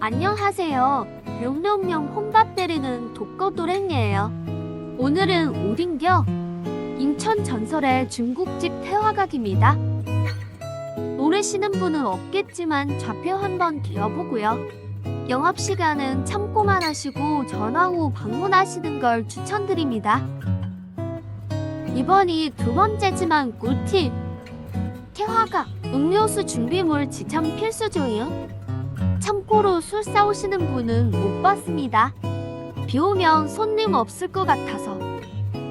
안녕하세요. 명령령 혼밥 때리는 독거 도랭이에요. 오늘은 오딘겨 인천 전설의 중국집 태화각입니다. 모르시는 분은 없겠지만 좌표 한번 기어보고요. 영업 시간은 참고만 하시고 전화 후 방문하시는 걸 추천드립니다. 이번이 두 번째지만 꿀팁! 태화각 음료수 준비물 지참 필수조요. 참고로 술 싸우시는 분은 못 봤습니다. 비 오면 손님 없을 것 같아서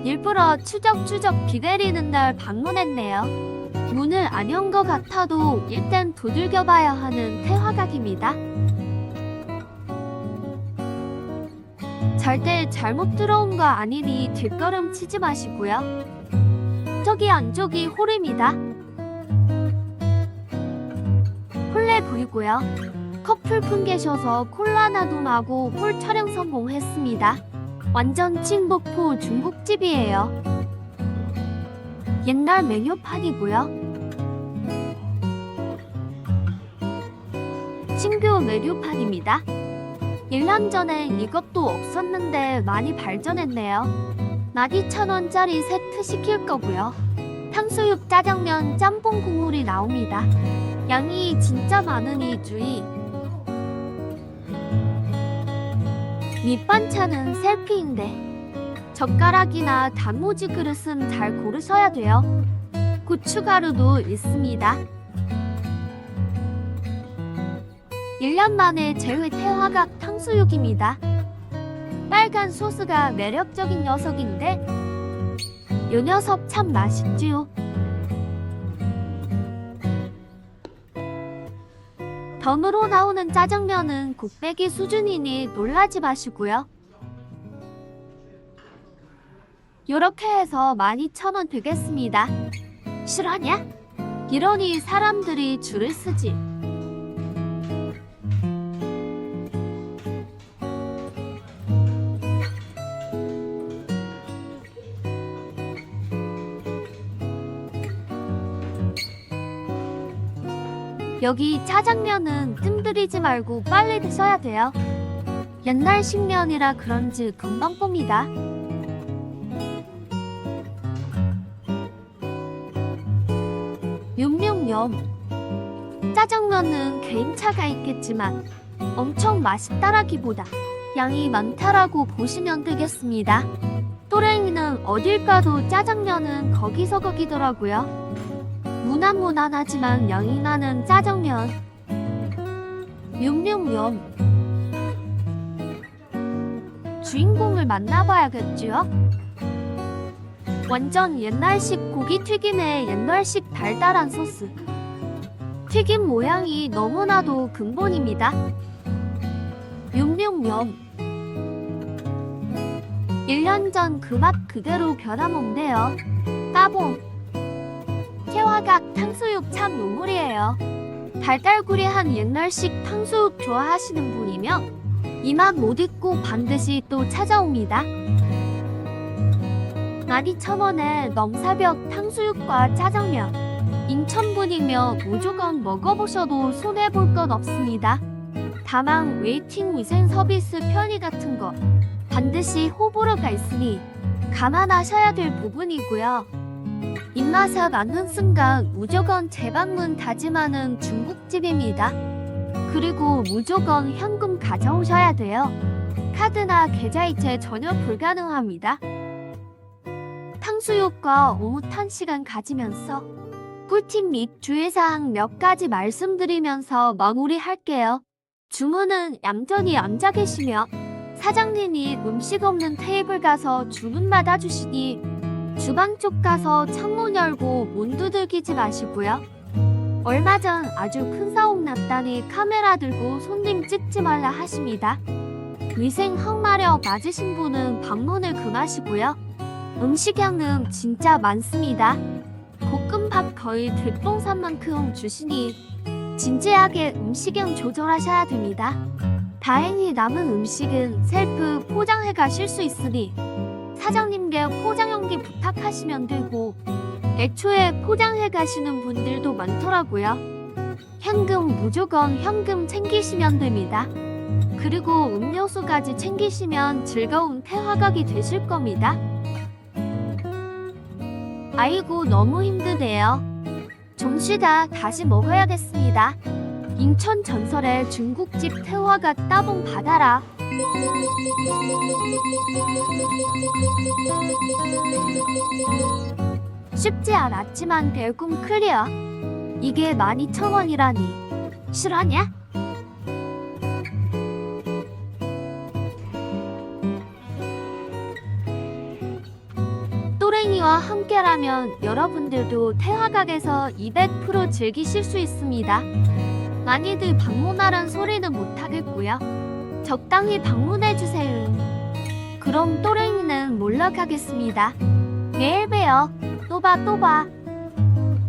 일부러 추적추적 기다리는 날 방문했네요. 문을 안 연 것 같아도 일단 두들겨 봐야 하는 태화각입니다. 절대 잘못 들어온 거 아니니 뒷걸음 치지 마시고요. 저기 안쪽이 홀입니다. 홀레 보이고요. 커플분 계셔서 콜라나도 마고 홀 촬영 성공했습니다. 완전 찐복포 중국집이에요. 옛날 메뉴판이고요. 신규 메뉴판입니다. 1년 전에 이것도 없었는데 많이 발전했네요. 12,000원짜리 세트 시킬 거고요. 탕수육 짜장면 짬뽕 국물이 나옵니다. 양이 진짜 많으니 주의. 밑반찬은 셀피인데 젓가락이나 단무지 그릇은 잘 고르셔야 돼요. 고춧가루도 있습니다. 1년 만에 제회 태화각 탕수육입니다. 빨간 소스가 매력적인 녀석인데 요 녀석 참 맛있지요. 덤으로 나오는 짜장면은 곱빼기 수준이니 놀라지 마시고요. 요렇게 해서 12,000원 되겠습니다. 실화냐? 이러니 사람들이 줄을 쓰지. 여기 짜장면은 뜸들이지 말고 빨리 드셔야 돼요. 옛날 식면이라 그런지 금방 봅니다. 뇸뇸뇸 짜장면은 개인차가 있겠지만 엄청 맛있다라기보다 양이 많다라고 보시면 되겠습니다. 또랭이는 어딜 가도 짜장면은 거기서 거기더라고요. 무난무난하지만 양이 나는 짜장면. 뇸뇸뇸. 주인공을 만나봐야겠지요? 완전 옛날식 고기 튀김에 옛날식 달달한 소스. 튀김 모양이 너무나도 근본입니다. 뇸뇸뇸. 1년 전 그 맛 그대로 변함없네요. 따봉. 태화각 탕수육 참 노물이에요. 달달구리한 옛날식 탕수육 좋아하시는 분이면 이 맛 못 잊고 반드시 또 찾아옵니다. 12,000원에 넘사벽 탕수육과 짜장면. 인천분이며 무조건 먹어보셔도 손해볼 건 없습니다. 다만 웨이팅 위생 서비스 편의 같은 거 반드시 호불호가 있으니 감안하셔야 될 부분이고요. 입맛에 맞는 순간 무조건 재방문 다짐하는 중국집입니다. 그리고 무조건 현금 가져오셔야 돼요. 카드나 계좌이체 전혀 불가능합니다. 탕수육과 오붓한 시간 가지면서 꿀팁 및 주의사항 몇 가지 말씀드리면서 마무리할게요. 주문은 얌전히 앉아 계시며 사장님이 음식 없는 테이블 가서 주문 받아주시니 주방 쪽 가서 창문 열고 문 두들기지 마시고요. 얼마 전 아주 큰 사업 났다니 카메라 들고 손님 찍지 말라 하십니다. 위생 항마력 맞으신 분은 방문을 금하시고요. 음식량은 진짜 많습니다. 볶음밥 거의 들뽕산만큼 주시니 진지하게 음식량 조절하셔야 됩니다. 다행히 남은 음식은 셀프 포장해 가실 수 있으니 사장님께 포장용기 부탁하시면 되고 애초에 포장해 가시는 분들도 많더라고요. 현금 무조건 현금 챙기시면 됩니다. 그리고 음료수까지 챙기시면 즐거운 태화각이 되실 겁니다. 아이고 너무 힘드네요. 좀 쉬다 다시 먹어야겠습니다. 인천 전설의 중국집 태화각 따봉 받아라. 쉽지 않았지만 대금 클리어. 이게 12,000원이라니. 실화냐? 또랭이와 함께라면 여러분들도 태화각에서 200% 즐기실 수 있습니다. 많이들 방문하란 소리는 못하겠고요. 적당히 방문해주세요. 그럼 또랭이는 몰락하겠습니다. 내일 봬요. 또 봐, 또 봐.